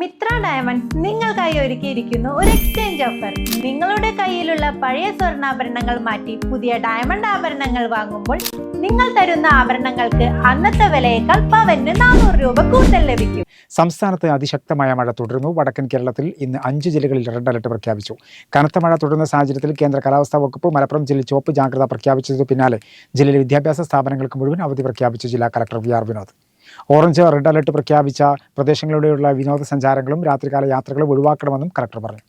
Mitra diamond നിങ്ങൾക്കായി ഒരുക്കിയിരിക്കുന്നു ഒരു എക്സ്ചേഞ്ച് ഓഫർ നിങ്ങളുടെ കയ്യിലുള്ള പഴയ സ്വർണാഭരണങ്ങൾ മാറ്റി പുതിയ ഡയമണ്ട് ആഭരണങ്ങൾ വാങ്ങുമ്പോൾ നിങ്ങൾ തരുന്ന ആഭരണങ്ങൾക്ക് അന്നത്തെ വിലയേക്കാൾ പവന് നാനൂറ് രൂപ കൂടുതൽ ലഭിക്കും. സംസ്ഥാനത്ത് അതിശക്തമായ മഴ തുടരുന്നു. വടക്കൻ കേരളത്തിൽ ഇന്ന് അഞ്ച് ജില്ലകളിൽ റെഡ് അലർട്ട് പ്രഖ്യാപിച്ചു. കനത്ത മഴ തുടരുന്ന സാഹചര്യത്തിൽ കേന്ദ്ര കാലാവസ്ഥാ വകുപ്പ് മലപ്പുറം ജില്ലയിൽ ചുവപ്പ് ജാഗ്രത പ്രഖ്യാപിച്ചതിന് പിന്നാലെ ജില്ലയിലെ വിദ്യാഭ്യാസ സ്ഥാപനങ്ങൾക്ക് മുഴുവൻ അവധി പ്രഖ്യാപിച്ചു ജില്ലാ collector V R Vinod. Orange red alert പ്രഖ്യാപിച്ച പ്രദേശങ്ങളിലൂടെയുള്ള വിനോദസഞ്ചാരങ്ങളും രാത്രികാല യാത്രകളും ഒഴിവാക്കണമെന്നും കലക്ടർ പറഞ്ഞു.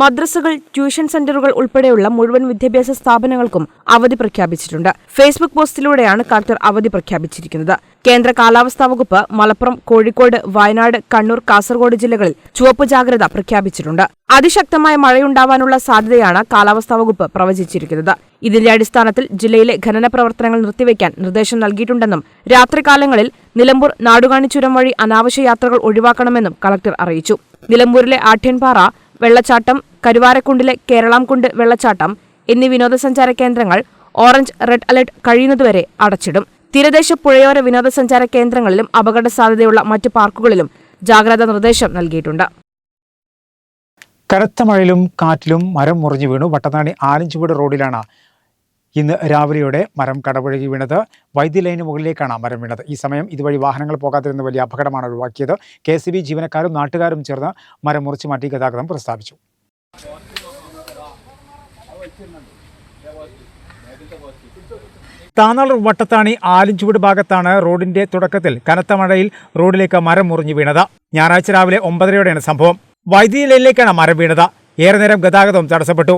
മദ്രസകൾ ട്യൂഷൻ സെന്ററുകൾ ഉൾപ്പെടെയുള്ള മുഴുവൻ വിദ്യാഭ്യാസ സ്ഥാപനങ്ങൾക്കും അവധി പ്രഖ്യാപിച്ചിട്ടുണ്ട്. ഫേസ്ബുക്ക് പോസ്റ്റിലൂടെയാണ് കളക്ടർ അവധി പ്രഖ്യാപിച്ചിരിക്കുന്നത്. കേന്ദ്ര കാലാവസ്ഥാ വകുപ്പ് മലപ്പുറം കോഴിക്കോട് വയനാട് കണ്ണൂർ കാസർഗോഡ് ജില്ലകളിൽ ചുവപ്പ് ജാഗ്രത പ്രഖ്യാപിച്ചിട്ടുണ്ട്. അതിശക്തമായ മഴയുണ്ടാവാനുള്ള സാധ്യതയാണ് കാലാവസ്ഥാ വകുപ്പ് പ്രവചിച്ചിരിക്കുന്നത്. ഇതിന്റെ അടിസ്ഥാനത്തിൽ ജില്ലയിലെ ഖനന പ്രവർത്തനങ്ങൾ നിർത്തിവെക്കാൻ നിർദ്ദേശം നൽകിയിട്ടുണ്ടെന്നും രാത്രികാലങ്ങളിൽ നിലമ്പൂർ നാടുകാണിച്ചുരം വഴി അനാവശ്യ യാത്രകൾ ഒഴിവാക്കണമെന്നും കളക്ടർ അറിയിച്ചു. നിലമ്പൂരിലെ ആഠ്യൻപാറ വെള്ളച്ചാട്ടം കരുവാരക്കുണ്ടിലെ കേരളാംകുണ്ട് വെള്ളച്ചാട്ടം എന്നീ വിനോദസഞ്ചാര കേന്ദ്രങ്ങൾ ഓറഞ്ച് റെഡ് അലർട്ട് കഴിയുന്നതുവരെ അടച്ചിടും. തീരദേശ പുഴയോര വിനോദസഞ്ചാര കേന്ദ്രങ്ങളിലും അപകട സാധ്യതയുള്ള മറ്റ് പാർക്കുകളിലും ജാഗ്രതാ നിർദ്ദേശം നൽകിയിട്ടുണ്ട്. കനത്ത മഴയിലും കാറ്റിലും മരം മുറിഞ്ഞു വീണു. വട്ടനാടി ആലഞ്ചുവീട് റോഡിലാണ് ഇന്ന് രാവിലെയോടെ മരം കടപുഴകി വീണത്. വൈദ്യുതി ലൈന് മുകളിലേക്കാണ് മരം വീണത്. ഈ സമയം ഇതുവഴി വാഹനങ്ങൾ പോകാതിരുന്ന വലിയ അപകടമാണ് ഒഴിവാക്കിയത്. കെ സി ബി ജീവനക്കാരും നാട്ടുകാരും ചേർന്ന് മരം മുറിച്ചു മാറ്റി ഗതാഗതം പ്രസ്താവിച്ചു. താനാളൂർ വട്ടത്താണി ആലിഞ്ചുവട് ഭാഗത്താണ് റോഡിന്റെ തുടക്കത്തിൽ കനത്ത മഴയിൽ റോഡിലേക്ക് മരം മുറിഞ്ഞു വീണത്. ഞായറാഴ്ച രാവിലെ ഒമ്പതരയോടെയാണ് സംഭവം. വൈദ്യുതി ലൈനിലേക്കാണ് മരം വീണത്. ഏറെ നേരം ഗതാഗതം തടസ്സപ്പെട്ടു.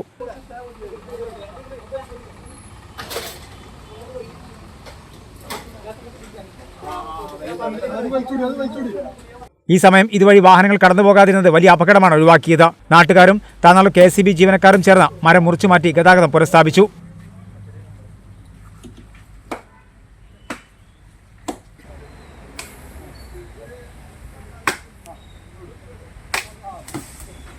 ഈ സമയം ഇതുവഴി വാഹനങ്ങൾ കടന്നു പോകാതിരുന്നത് വലിയ അപകടമാണ് ഒഴിവാക്കിയത്. നാട്ടുകാരും താനാളൂർ കെ ജീവനക്കാരും ചേർന്ന് മരം മുറിച്ചു മാറ്റി ഗതാഗതം പുനഃസ്ഥാപിച്ചു.